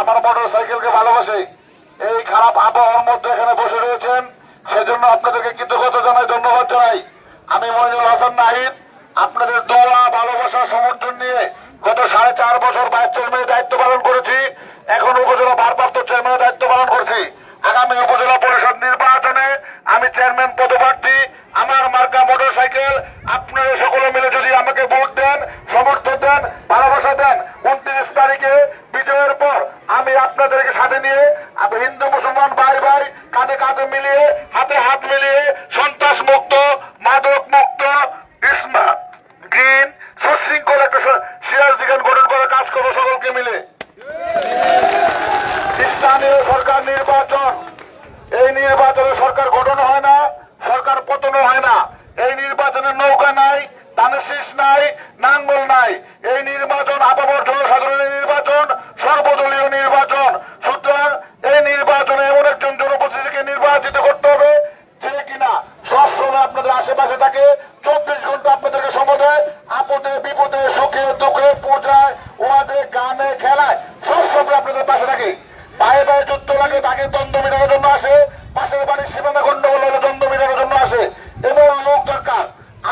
আমার মোটর সাইকেলকে ভালোবাসে। এই খারাপ আবহাওয়ার মধ্যে এখানে বসে রয়েছেন। সেজন্য আপনাদেরকে কৃতজ্ঞতা জানাই, ধন্যবাদ জানাই। আমি মহিনুল হাসান নাহিদ, আপনাদের দোয়া, ভালোবাসা, সমর্থন নিয়ে গত সাড়ে চার বছর বাইশ চল্লিশ দায়িত্ব পালন করেছি।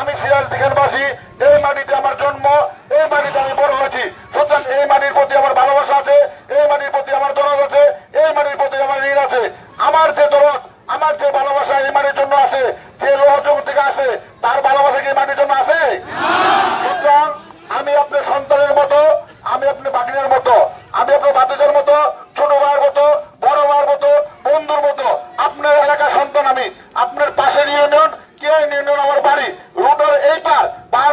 আমি সিরাজ দিঘানবাসী এই মাটিতে আমার জন্ম, এই মাটিতে আমি বড় হয়েছি। সুতরাং এই মাটির প্রতি আমার ভালোবাসা আছে, এই মাটির প্রতি আমার দরদ আছে, এই মাটির প্রতি আমার ঋণ আছে। আমার যে দরদ, আমার যে ভালোবাসা এই মাটির জন্য আছে, যে লোহযোগ থেকে আছে তার ভালোবাসা কি মাটির জন্য আছে? সুতরাং আমি আপনার সন্তানের মতো, আমি আপনার বাগিনের মতো, আমি আপনার বাতিজার মতো, ছোট ভাইয়ের মতো, বড় ভাইয়ের মতো, বন্ধুর মতো, আপনার এলাকার সন্তান আমি, আপনার পাশের ইউনিয়ন কে ইউনিয়ন আমার বাড়ি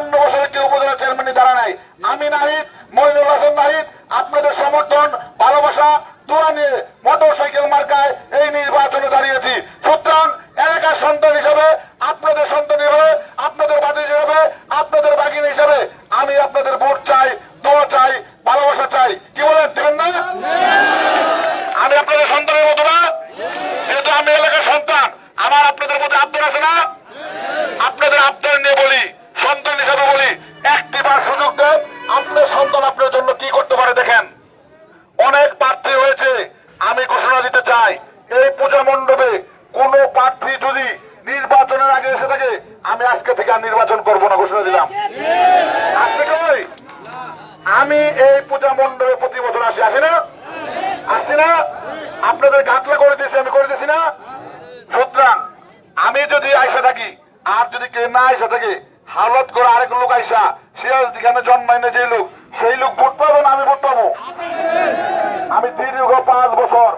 বাহান্ন বছরের কেউ উপজেলা চেয়ারম্যান দাঁড়া নাই। আমি নাহিদ মহিনুল হাসান নাহিদ, আপনাদের সমর্থন, ভালোবাসা, দোয়া নিয়ে মোটর সাইকেল মার্কায় এই নির্বাচনে দাঁড়িয়েছি। সুতরাং এলাকার সন্তান হিসেবে ঘোষণা দিতে চাই। এই পূজা মণ্ডপে কোন প্রার্থী যদি নির্বাচনের আগে এসে থাকে, আমি আজকে থেকে আর নির্বাচন করব না ঘোষণা দিলাম। আমি এই পূজা মণ্ডপে প্রতি বছর আসি। আসি না? আসছি না? আপনাদের গাটলা করে দিয়েছি, আমি করে দিয়েছি না? সুতরাং আমি যদি আইসা থাকি, আর যদি কে না আইসা থাকে, হালত করে আরেক লোক আইসা সিরাজ দিখানে জন্মাইনে যে লোক, সেই লোক ভোট পাবো না আমি ভোট পাবো? আমি দীর্ঘ পাঁচ বছর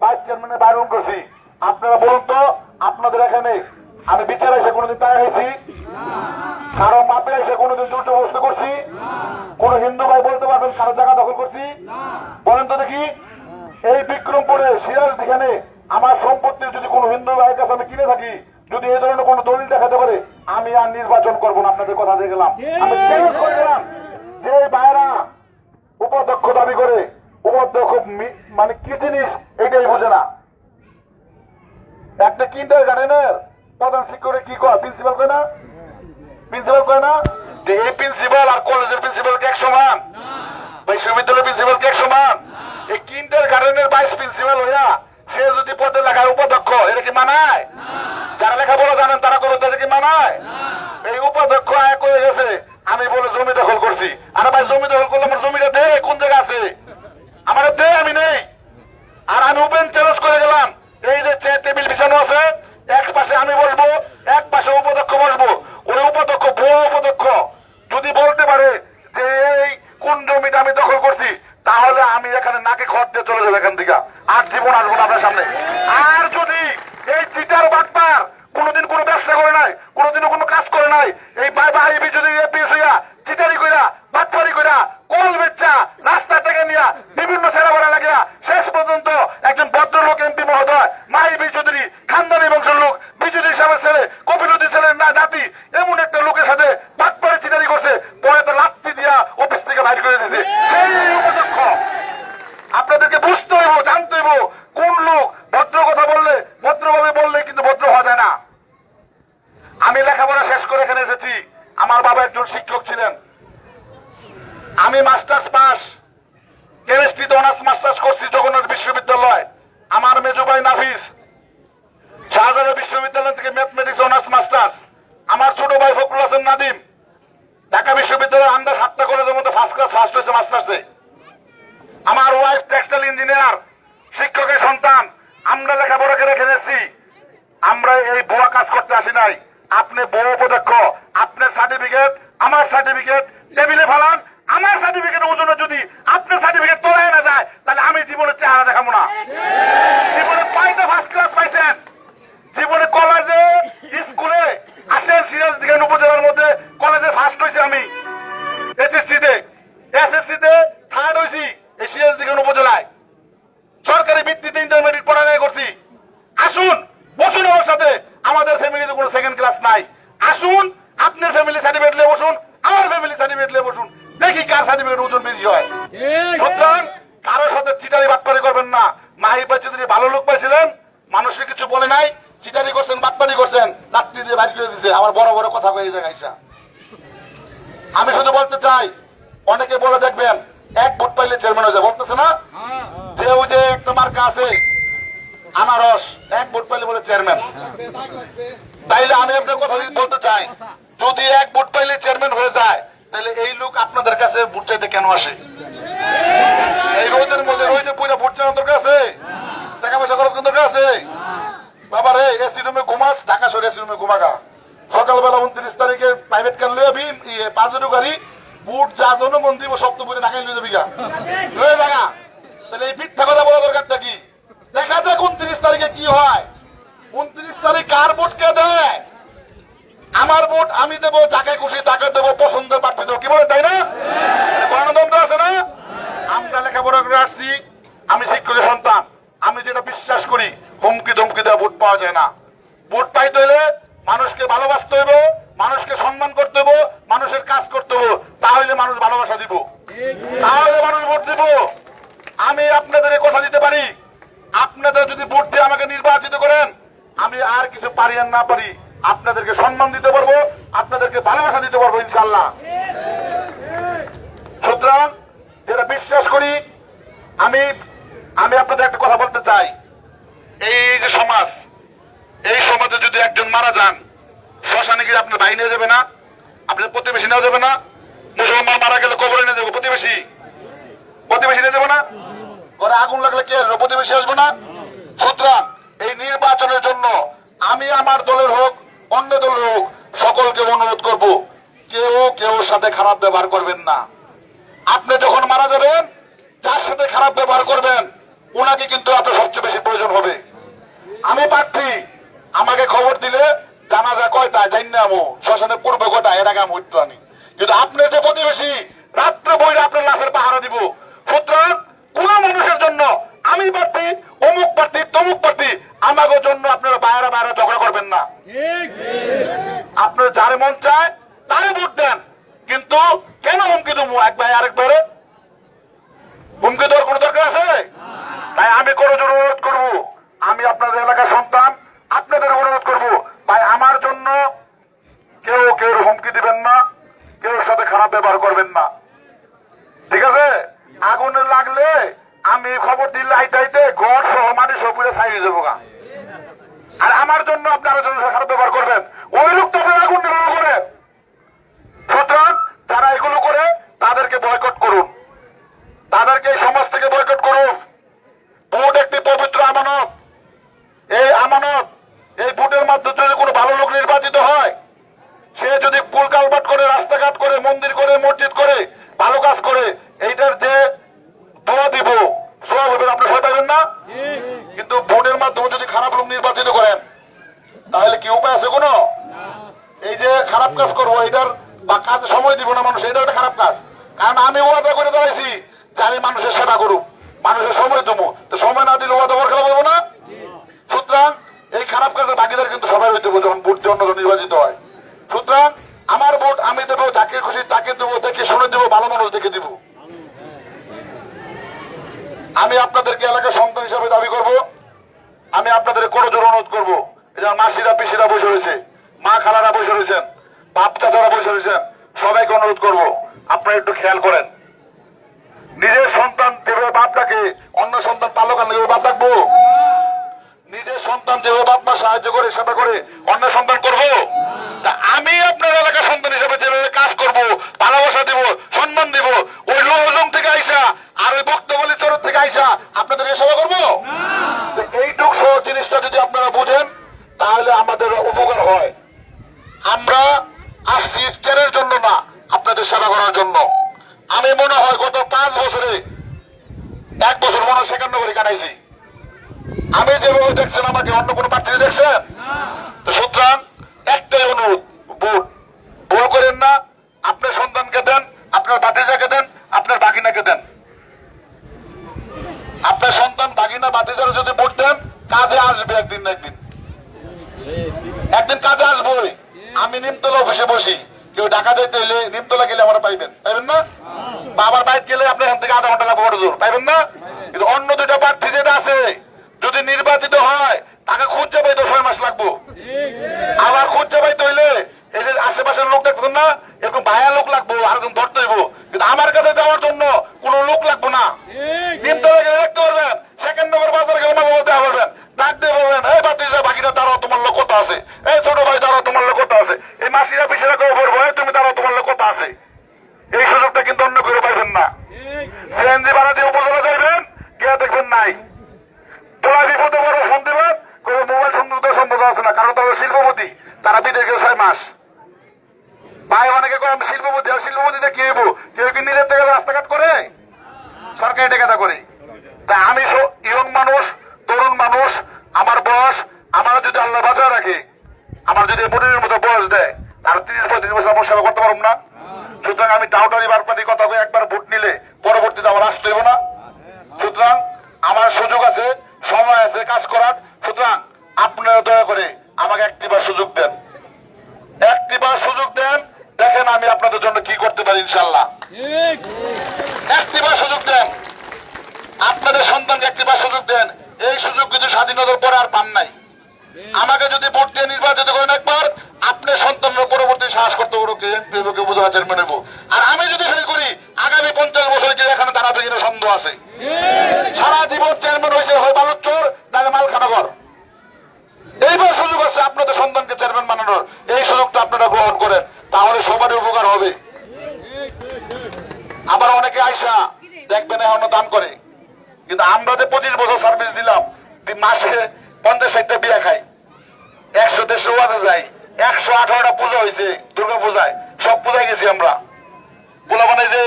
ভাইস চেয়ারম্যানের বাইরন করছি। আপনারা বলুন তো আপনাদের এখানে আমি বিচার এসে কোনোদিন তাই হয়েছি? কারও মাপে এসে কোনোদিন দুটো বস্তু করছি? কোন হিন্দু ভাই বলতে পারবেন কারও জায়গা দখল করছি? বলেন তো দেখি এই বিক্রমপুরে সিরাজ দিখানে আমার সম্পত্তি যদি কোনো হিন্দু ভাইয়ের কাছে আমি কিনে থাকি যদি এই ধরনের কোনো দলিল দেখাতে পারে আমি আর নির্বাচন করব না আপনাদের কথা দিয়ে গেলাম আমি চ্যালেঞ্জ করে গেলাম যে ভাইরা উপাধ্যক্ষ দাবি করে মি- মানে কি জিনিস? এটাই বোঝে না। একটা কিন্ডার গার্ডেনের? প্রধান শিক্ষকের কি কয়? প্রিন্সিপাল কয় না? প্রিন্সিপাল কয় না? এই প্রিন্সিপাল আর কলেজের প্রিন্সিপাল এক সমান প্রিন্সিপাল এক সমান এই গার্ডেনের প্রিন্সিপাল হইয়া, সে যদি পদে লাগায় উপাধ্যক্ষ, এটা কি মানায়? যারা লেখাপড়া জানেন, তারা করে তাদের কি মানায়? এই উপাধ্যক্ষ এক হয়ে গেছে, আমি বলে জমি দখল করছি। আর ভাই, জমি দখল করলে আমার জমিটা দে, কোন জায়গা আছে? আমার দে আমি নেই। আর আমি ওপেন চ্যালেঞ্জ করে গেলাম। এই যে চেয়ার টেবিল বিছানো আছে, এক পাশে আমি বসবো, এক পাশে উপাধ্যক্ষ বসবো। ওই উপাধ্যক্ষ বড় উপাধ্যক্ষ। যদি বলতে পারে যে এই কোন জমিটা আমি দখল করছি, তাহলে আমি এখানে নাকে খড় দিয়ে চলে যাব এখান থেকে। আর জীবন আসব না আপনার সামনে। আর যদি এই চিটার বাটপার কোনোদিন কোনো ব্যবসা করে নাই, কোনোদিনও কোনো কাজ করে নাই, এই বাই বাই যদি হইয়া চিটারি কইরা, বাটপারি কইরা, কল বেচা রাস্তা থেকে নিয়া বিভিন্ন ভাড়া লাগিয়া শেষ পর্যন্ত একজন ভদ্রলোক এমপি মহোদয় মাহিবি চৌধুরী, খানদানি বংশের লোক বিজুলি সাহেবের ছেলে কপিলুদ্দি ছেলের না, নাতি, এমন একটা লোকের সাথে বাটপারি চিটারি করছে, পরে তো লাত্তি দিয়া অফিস থেকে বাইর করে দিয়েছে। সেই উপযুক্ত। আপনাদেরকে বুঝতে হইব, জানতে হইব, কোন লোক ভদ্র কথা বললে, ভদ্রভাবে বললে কিন্তু ভদ্র হওয়া যায় না। আমি লেখাপড়া শেষ করে এখানে এসেছি। আমার বাবা একজন শিক্ষক ছিলেন। আমি মাস্টার্স পাস। কেমিস্ট্রিতে অনার্স মাস্টার্স করছি জগন্নাথ বিশ্ববিদ্যালয়। আমার মেজো ভাই নাফিস। শাহজালাল বিশ্ববিদ্যালয় থেকে ম্যাথমেটিক্স অনার্স, মাস্টার্স। আমার ছোট ভাই ফখরুল হাসান নাদিম। ঢাকা বিশ্ববিদ্যালয়ের আন্ডার সাতটা কলেজের মধ্যে ফার্স্ট ক্লাস ফার্স্ট হয়েছে মাস্টার্সে আমার ওয়াইফ টেক্সটাইল ইঞ্জিনিয়ার শিক্ষকের সন্তান। আমরা লেখাপড়াকে রেখে দিচ্ছি আমরা এই ভুয়া কাজ করতে আসি নাই। আপনি বড় উপদক্ষ। আপনার সার্টিফিকেট আমার সার্টিফিকেট টেবিলে ফেলান। আমার সার্টিফিকেট ওজনে যদি আপনার সার্টিফিকেট তোলায় না যায় তাহলে আমি জীবনে চেহারা দেখাবো না। জীবনে পাইতে ফার্স্ট ক্লাস পাইছেন। জীবনে কলেজে স্কুলে আসেন সিরাজ দিঘান উপজেলার মধ্যে। কলেজে ফার্স্ট হয়েছে আমি। এসএসসিতে এসএসসিতে থার্ড হয়েছি এই সিরাজ দিঘান উপজেলায়। সরকারি ভিত্তিতে ইন্টারমিডিয়েট পড়ালেখা করছি। আসুন বসুন আমার সাথে। আমাদের ফ্যামিলিতে কোনো সেকেন্ড ক্লাস নাই। আসুন আপনার ফ্যামিলি সার্টিফিকেট নিয়ে বসুন আমার ফ্যামিলি সার্টিফিকেট নিয়ে বসুন। দেখি কার সার্টিফিকেট ওজন বেশি হয়। সুতরাং কারোর সাথে চিটারি বাটপারি করবেন না। মাহি পাচ্ছি ভালো লোক পাইছিলেন, মানুষকে কিছু বলে নাই, চিটারি করছেন, বাটপারি করছেন রাত্রি দিয়ে বাইর করে দিছে। আমার বড় বড় কথা কয়ে যায় আইসা। আমি শুধু বলতে চাই, অনেকে বলে দেখবেন, এক ভোট পাইলে চেয়ারম্যান হয়ে যায়, বলতেছে না? যে ওই যে একটা মার্কা আছে, আনারস, এক ভোট পাইলে বলে চেয়ারম্যান তাইলে আমি আপনার কথা বলতে চাই, যদি এক ভোট পাইলে চেয়ারম্যান হয়ে যায় তাহলে এই লোক আপনাদের কাছে ভোট চাইতে কেন আসে? এই রোদের মধ্যে রোদে পুরো ভোট চাওয়ার দরকার আছে। টাকা পয়সা খরচ করার দরকার আছে। বাবা রে এসি রুমে ঘুমাস, ঢাকা শহরে এসি রুমে ঘুমাগা। সকালবেলা উনত্রিশ তারিখে প্রাইভেট কার লয়ে আবি পাঁচজো গাড়ি বুট যা জনগণ দিব, সব তো পুরে ঢাকায় লয়ে যাবি গা। লয়ে জায়গা তাহলে এই মিথ্যা কথা বলা দরকারটা কি? দেখা যাক উনত্রিশ তারিখে কি হয়। উনত্রিশ তারিখ কার ভোট কে দেয়? আমার ভোট আমি দেবো, যাকে খুশি তাকে দেবো, পছন্দের প্রার্থী দেবো। কি বলে তাই না? গণতন্ত্র আছে না? আমরা লেখাপড়া করে আসছি, আমি শিক্ষকের সন্তান। আমি যেটা বিশ্বাস করি, হুমকি ধমকি দেওয়া ভোট পাওয়া যায় না। ভোট পাইতে হলে মানুষকে ভালোবাসতে হবে মানুষকে সম্মান করতে হবে মানুষের কাজ করতে হবে তাহলে মানুষ ভালোবাসা দিব। তাহলে মানুষ ভোট দিব। আমি আপনাদের কথা দিতে পারি। আপনাদের যদি ভোট দিয়ে আমাকে নির্বাচিত করেন, আমি আর কিছু পারি আর না পারি, আপনাদেরকে সম্মান দিতে পারব, আপনাদেরকে ভালোবাসা দিতে পারব ইনশাল্লাহ সুতরাং যেটা বিশ্বাস করি, আমি আমি আপনাদের একটা কথা বলতে চাই। এই যে সমাজ, এই সমাজে যদি একজন মারা যান, শ্মশানে গিয়ে আপনার ভাই নিয়ে যাবে না, আপনার প্রতিবেশী নেওয়া যাবে না, মুসলমান মারা গেলে কবরে নিয়ে যাব প্রতিবেশী। প্রতিবেশী নিয়ে যাব না? ঘরে আগুন লাগলে কে আসবে? প্রতিবেশী আসবে না? সুতরাং এই নির্বাচনের জন্য আমি আমার দলের হোক, অন্য দলের হোক, সকলকে অনুরোধ করব, কেউ কেউ সাথে খারাপ ব্যবহার করবেন না। আপনি যখন মারা যাবেন যার সাথে খারাপ ব্যবহার করবেন ওনাকে কিন্তু আপনার সবচেয়ে বেশি প্রয়োজন হবে। আমি প্রার্থী আমাকে খবর দিলে জানা যায় কয়টা জানি না আমো শ্মশানে পূর্বে কয়টা এর আগে আমি উঠতো আনি কিন্তু আপনার যে প্রতিবেশী রাত্রে বইলে আপনার লাশের পাহারা দিব। সুতরাং কোন মানুষের জন্য আমি প্রার্থী অমুক প্রার্থী তমুক প্রার্থী আমাকে জন্য আপনারা বাইরে বাইরে ঝগড়া করবেন না। আপনার যার মন চায় তারে ভোট দেন কিন্তু কেন হুমকি দেবো এক ভাই আরেক বাইরে হুমকি দেওয়ার কোনো দরকার আছে? তাই আমি কোনো অনুরোধ করব, আমি আপনাদের এলাকার সন্তান, আপনাদের অনুরোধ করব, ভাই, আমার জন্য কেউ কেউ হুমকি দিবেন না কেউ সাথে খারাপ ব্যবহার করবেন না। ঠিক আছে? আগুন লাগলে আমি খবর দিলে আইতে গড় সহ সহ পুরে ছাই হয়ে যাব। আর আমার জন্য আপনারা জন্য খারাপ ব্যবহার করবেন। ওই লোক তো আপনার আগুন নির্ভর করে সুতরাং যারা এগুলো করে তাদেরকে বয়কট করুন। তাদেরকে সমাজ থেকে বয়কট করুন। ভোট একটি পবিত্র আমানত। এই আমানত, এই ভোটের মাধ্যমে যদি কোনো ভালো লোক নির্বাচিত হয়, সে যদি পুল কালবাট করে, রাস্তাঘাট করে, মন্দির করে, মসজিদ করে, ভালো কাজ করে, এইটার যে দোয়া দিব সব হবে আপনি সবাই পাবেন না? কিন্তু ভোটের মাধ্যমে যদি খারাপ লোক নির্বাচিত করেন, তাহলে কি উপায় আছে কোনো? এই যে খারাপ কাজ করব এটার বা কাজে সময় দিব না মানুষ এটা একটা খারাপ কাজ। কারণ আমি ওয়াদা করে দাঁড়াইছি যে আমি মানুষের সেবা করুক, মানুষের সময় দেবো তো সময় না দিলে ওয়াদা খেলা বলব না? সুতরাং এই খারাপ কাজের বাকিদের কিন্তু সবাই হইতে যখন ভোট জন্য নির্বাচিত হয়। সুতরাং আমার ভোট আমি দেবো, যাকে খুশি তাকে দেবো, দেখে শুনে দেবো, ভালো মানুষ দেখে দিব। আমি আপনাদেরকে এলাকার সন্তান হিসাবে দাবি করব। আমি আপনাদের কোনো জোর অনুরোধ করব। যেমন মাসিরা, পিসিরা বসে রয়েছে, মা খালারা বসে রয়েছেন, বাপ চাচারা বসে রয়েছেন, সবাইকে অনুরোধ করব। আপনারা একটু খেয়াল করেন। নিজের সন্তান যেভাবে বাপ ডাকে, অন্য সন্তান তালুকার লেগে বাপ ডাকবো। নিজের সন্তান যেভাবে বাপ মা সাহায্য করে, সেবা করে, অন্য সন্তান করব? তা আমি আপনার এলাকার সন্তান হিসেবে যেভাবে কাজ করব, ভালোবাসা দিব, সম্মান দিব, ওই লোহজং থেকে আইসা আর ওই বক্তবলী চরত থেকে আইসা আপনাদের সেবা করব? এইটুক সহ জিনিসটা যদি আপনারা বুঝেন, তাহলে আমাদের উপকার হয়। আমরা আসছি ইফতারের জন্য না। আপনাদের সেবা করার জন্য। আমি মনে হয় গত পাঁচ বছরে এক বছর মনে হয় সেকেন্ড করে কাটাইছি। আমি যেভাবে দেখছেন আমাকে, অন্য কোনো প্রার্থী দেখছেন? সুতরাং একটাই অনুরোধ ভোট ভুল করেন না, আপনার সন্তানকে দেন, আপনার বাতিজাকে দেন, আপনার বাগিনাকে দেন। আপনার সন্তান বাগিনা বাতিজারা যদি ভোট দেন, কাজে আসবে একদিন না একদিন। একদিন কাজে আসবোই। আমি নিমতলা অফিসে বসি। কেউ ঢাকা যাইতে হইলে নিমতলা গেলে আমরা পাইবেন পাইবেন না? বাবার বাইক গেলে আপনার এখান থেকে আধা ঘণ্টা লাগবে জোর পাইবেন না? কিন্তু অন্য দুইটা প্রার্থী যেটা আছে, যদি নির্বাচিত হয়, তাকে খুঁজতে পাইতে ছয় মাস লাগবো আবার খুঁজতে পাইতে হইলে এই যে আশেপাশের লোক দেখতেন না এরকম ভায়া লোক লাগবো আরেকজন ধরতে হইব কিন্তু আমার কাছে যাওয়ার জন্য কোনো লোক লাগবো না নিমতলা গেলে দেখতে পারবেন সেকেন্ড নম্বর বাজার গেলে মাঝে মধ্যে পারবেন ডাক দিয়ে বলবেন এই বাতিজা বাকিরা তারাও তোমার লোক কত আছে এই ছোট ভাই তারাও তোমার লোক কত আছে এই মাসিরা পিছিয়ে কেউ বলব এই তুমি তারাও তোমার লোক কত আছে এই সুযোগটা কিন্তু অন্য করে পাইবেন না সিএনজি ভাড়া দিয়ে উপজেলা যাইবেন গিয়ে দেখবেন নাই তোরা বিপদে বড় ফোন দিবেন কোনো মোবাইল সংযুক্ত সম্ভব আছে না কারণ তারা শিল্পপতি তারা বিদেশ গেছে ছয় মাস ভাই অনেকে কয় আমি শিল্পপতি, আর শিল্পপতিতে কি হইব? কেউ কি নিজের থেকে রাস্তাঘাট করে? সরকারি টেকাটা করে। তা আমি ইয়ং মানুষ, তরুণ মানুষ, আমার বয়স, আমার যদি আল্লাহ বাঁচায় রাখে, আমার যদি পনেরোর মতো বয়স দেয় আর তিরিশ পঁয়ত্রিশ বছর আমার সেবা করতে পারব না। সুতরাং আমি টাউটারি বারপাটি কথা কয়ে একবার ভোট নিলে পরবর্তীতে আমার আসতে হইব না। সুতরাং আমার সুযোগ আছে, সময় আছে কাজ করার। সুতরাং আপনারা দয়া করে আমাকে একটিবার সুযোগ দেন। একটিবার সুযোগ দেন দেখেন আমি আপনাদের জন্য কি করতে পারি ইনশাল্লাহ একটিবার সুযোগ দেন। আপনাদের সন্তানকে একটিবার সুযোগ দেন। এই সুযোগ কিন্তু স্বাধীনতার পরে আর পান নাই। আমাকে যদি ভোট দিয়ে নির্বাচিত করেন একবার, আপনার সন্তানের পরবর্তী সাহস করতে পারব কে এমপি বোঝা চেয়ারম্যান নেব। আর আমি যদি ফেল করি, আগামী পঞ্চাশ বছরে কি এখানে দাঁড়াবে কিনা সন্দেহ আছে। সারা জীবন চেয়ারম্যান হয়েছে হয় বালুচর নাহলে মালখানগর এইবার সুযোগ আছে, আপনাদের সন্তানকে চেয়ারম্যান বানানোর। এই সুযোগটা আপনারা গ্রহণ করেন, তাহলে সবারই উপকার হবে। আবার অনেকে আইসা দেখবেন এখনও দান করে। কিন্তু আমরা যে পঁচিশ বছর সার্ভিস দিলাম মাসে পঞ্চাশ ষাটটা বিয়া খাই। একশো, দেড়শো ওয়াজে যাই। একশো আঠারোটা পুজো হয়েছে, দুর্গা পূজায়। সব পূজায় গেছি আমরা। পোলা মানে যে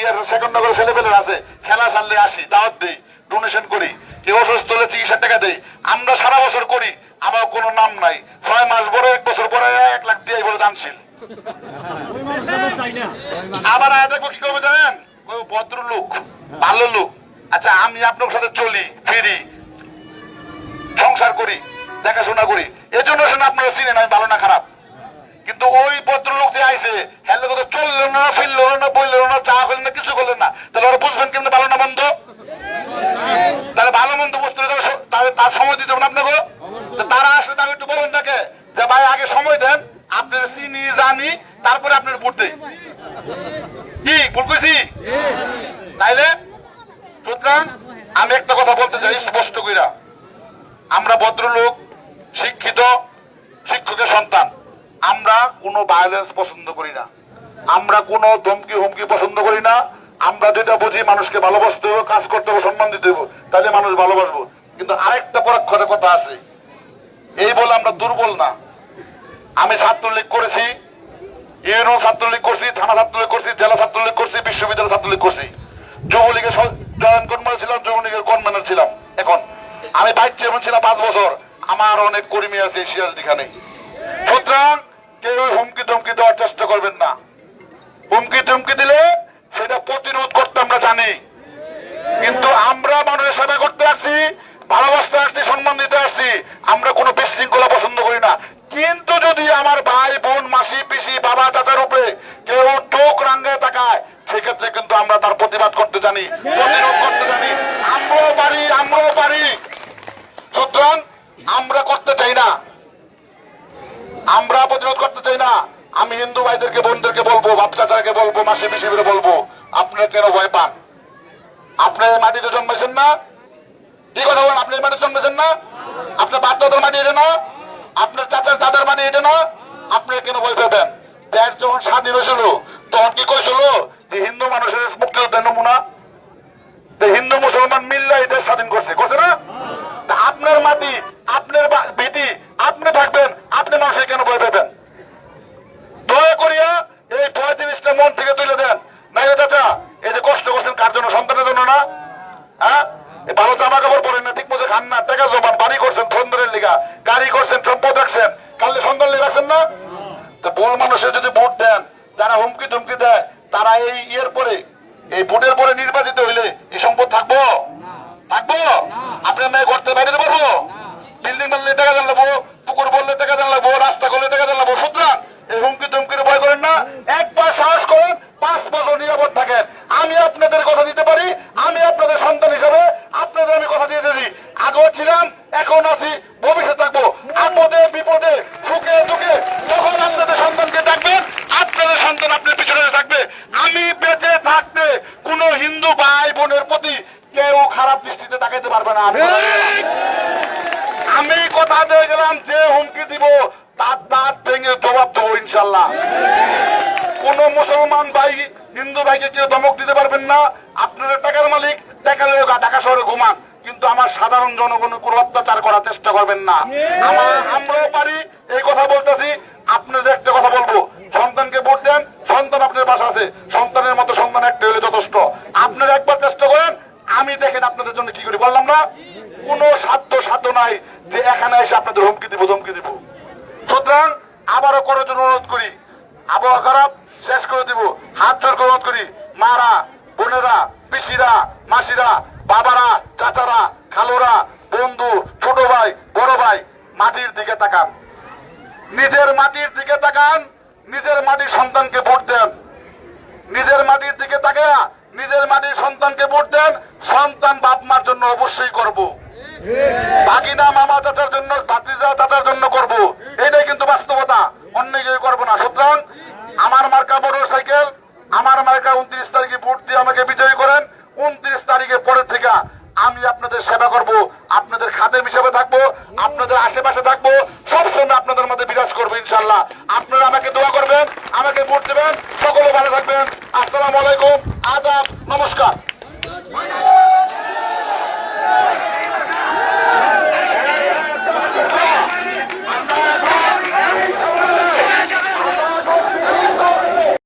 ইয়ার সেকেন্ড নগর ছেলেপেলের আছে, খেলা ছাড়লে আসি, দাওয়াত দেই। ডোনেশন করি। কেউ অসুস্থ হলে চিকিৎসার টাকা দেই। আমরা সারা বছর করি আমার কোনো নাম নাই। ছয় মাস পরে এক বছর পরে এক লাখ দিয়ে বলে দানশীল। আবার আয় কি করবে জানেন? ওই ভদ্র লোক ভালো লোক। আচ্ছা আমি আপনার সাথে চলি, ফিরি, সংসার করি, দেখাশোনা করি। এজন্য শুনে আপনারা চিনেন আমি ভালো না, খারাপ। কিন্তু ওই ভদ্রলোক যে আইছে হ্যাঁ তো চলল না, ফিরলো না বলল না, চা করলেন না, কিছু করলেন না। তাহলে ওরা বুঝবেন কেমন ভালো না মন্দ? তাহলে ভালো মন্দ বুঝতে তাহলে তার সময় দিতে হবে আপনাকে? তারা আসলে তাকে একটু বলুন তাকে, যে ভাই, আগে সময় দেন, আপনার চিনি, জানি, তারপরে আপনার ভোট দেই। কি, ভুল কইছি? তাইলে, সুতরাং আমি একটা কথা বলতে চাই স্পষ্ট কইরা। আমরা ভদ্রলোক, শিক্ষিত, শিক্ষকের সন্তান। আমরা কোনো ভায়োলেন্স পছন্দ করি না। আমরা কোনো ধমকি হুমকি পছন্দ করি না। আমরা যেটা বুঝি মানুষকে ভালোবাসতে হবে কাজ করতে হবে সম্মান দিতে হবে তাহলে মানুষ ভালোবাসবো। কিন্তু আরেকটা পরাক্ষরের কথা আছে। এই বলে আমরা দুর্বল না। আমি ছাত্রলীগ করেছি ইউনো ছাত্রলীগ করছি, থানা ছাত্রলীগ করছি, জেলা ছাত্রলীগ করছি, বিশ্ববিদ্যালয় ছাত্রলীগ করছি। যুবলীগের জয়েন্ট কনভেনার ছিলাম, যুবলীগের কনভেনার ছিলাম। এখন আমি ভাইস চেয়ারম্যান ছিলাম পাঁচ বছর। আমার অনেক কর্মী আছে সিরাজদিখানে সুতরাং কেউ হুমকি ধমকি দেওয়ার চেষ্টা করবেন না। হুমকি ধমকি দিলে সেটা প্রতিরোধ করতে আমরা জানি। কিন্তু আমরা মানুষের সেবা করতে আসছি, ভালোবাসতে আসছি, সম্মান দিতে আসছি, আমরা কোনো বিশৃঙ্খলা পছন্দ করি না। কিন্তু যদি আমার ভাই, বোন, মাসি, পিসি, বাবা, দাদার উপরে কেউ চোখ রাঙ্গায় তাকায়, সেক্ষেত্রে কিন্তু আমরা তার প্রতিবাদ করতে জানি প্রতিরোধ করতে জানি আমরাও পারি আমরাও পারি সুতরাং আমরা করতে চাই না আমরা প্রতিরোধ করতে চাই না আমি হিন্দু বলব বাপ চাচাকে বলব। আপনারা কেন ভয় পান? আপনি এই মাটিতে জন্মেছেন না? কি কথা বলেন, আপনি এই মাটিতে জন্মেছেন না? আপনার বাপ দাদার মাটি এটা না? আপনার চাচার দাদার মাটি এটা না? আপনি কেন বই পাবেন? দেশ যখন স্বাধীন হয়েছিল, তখন কি কইছিল? যে হিন্দু মানুষের মুক্তিযুদ্ধের নমুনা। হিন্দু মুসলমান মিললে এই দেশ স্বাধীন করছে। করছে না? আপনার মাটি, আপনার ভীতি, আপনি থাকবেন, আপনি মানুষের কেন ভয় পেবেন? দয়া করিয়া এই পঁয়ত্রিশটা মন থেকে তুলে দেন। নাই চাচা এই যে কষ্ট করছেন কার জন্য সন্তানের জন্য না? হ্যাঁ? ভালো জামা কাপড় পরেন না ঠিক মতো খান না। টাকা জমান বাড়ি করছেন সুন্দরের লিগা। গাড়ি করছেন সম্পদ রাখছেন। কালে সন্তান লিগে রাখছেন না? তো ভুল মানুষের যদি ভোট দেন যারা হুমকি ধুমকি দেয় তারা এই ইয়ের পরে এই ভোটের পরে নির্বাচিত হইলে এই সম্পদ থাকব? থাকব? আপনার মেয়ে করতে বাইরে পারব? বিল্ডিং বানলে টাকা দেন লাগবো পুকুর বললে টাকা দেন লাগবো রাস্তা করলে টাকা দেন লাগবো সুতরাং হুমকি ধুমকির ভয় করেন না। একবার সাহস করেন, পাঁচ বছর নিরাপদ থাকেন। আমি আপনাদের কথা দিতে পারি, আমি আপনাদের সন্তান হিসাবে আপনাদের আমি কথা দিয়ে দিয়েছি। আগেও ছিলাম, এখন আছি ভবিষ্যৎ থাকব। আপদে বিপদে, সুখে, দুঃখে যখন আপনাদের সন্তানকে ডাকবেন, আপনাদের সন্তান আপনার পিছনে থাকবে। আমি বেঁচে থাকতে কোন হিন্দু ভাই বোনের প্রতি কেউ খারাপ দৃষ্টিতে তাকাইতে পারবে না। আমি কথা দিয়ে গেলাম, যে হুমকি দিব তার দাঁত ভেঙে জবাব দেবো ইনশাল্লাহ। কোন মুসলমান ভাই, হিন্দু ভাইকে কেউ ধমক দিতে পারবেন না। আপনারা টাকার মালিক টাকা ঢাকা শহরে ঘুমান। কিন্তু আমার সাধারণ জনগণের কোনো অত্যাচার করার চেষ্টা করবেন না। আমরাও পারি, এই কথা বলতেছি। আপনাদের একটা কথা বলব। সন্তানকে ভোট দেন, সন্তান আপনার বাসা আছে। সন্তানের মতো সন্তান একটা হলে যথেষ্ট। আপনারা একবার চেষ্টা করেন, আমি দেখেন আপনাদের জন্য কি করি। বললাম না, কোনো সাধ্য সাধ্য নাই যে এখানে এসে আপনাদের হুমকি দিব, ধমকি দিব। সুতরাং আবারও করার জন্য অনুরোধ করি। আবহাওয়া খারাপ, শেষ করে দিব। হাত জোর অনুরোধ করি। মারা, বোনেরা, পিসিরা, মাসিরা, বাবারা, চাচারা, খালুরা, বন্ধু, ছোট ভাই, বড় ভাই, মাটির দিকে তাকান। নিজের মাটির দিকে তাকান, নিজের মাটির সন্তানকে ভোট দেন। নিজের মাটির দিকে তাকায়া নিজের মাটির সন্তানকে ভোট দেন, সন্তান বাপ মার জন্য অবশ্যই করব। বাকিনা মামা চাচার জন্য, ভাতিজা চাচার জন্য করব। এটাই কিন্তু বাস্তবতা অন্য কেউ করব না। সুতরাং আমার মার্কা মোটর সাইকেল আমার মার্কা উনত্রিশ তারিখে ভোট দিয়ে আমাকে বিজয়ী করেন। উনত্রিশ তারিখের পরের থেকে আমি আপনাদের সেবা করব, আপনাদের খাদের হিসেবে থাকব, আপনাদের আশেপাশে থাকব, সবসময় আপনাদের মধ্যে বিরাজ করব ইনশাল্লাহ আপনারা আমাকে দোয়া করবেন, আমাকে ভোট দেবেন, সকলে ভালো থাকবেন। আসসালামু আলাইকুম। Puszka!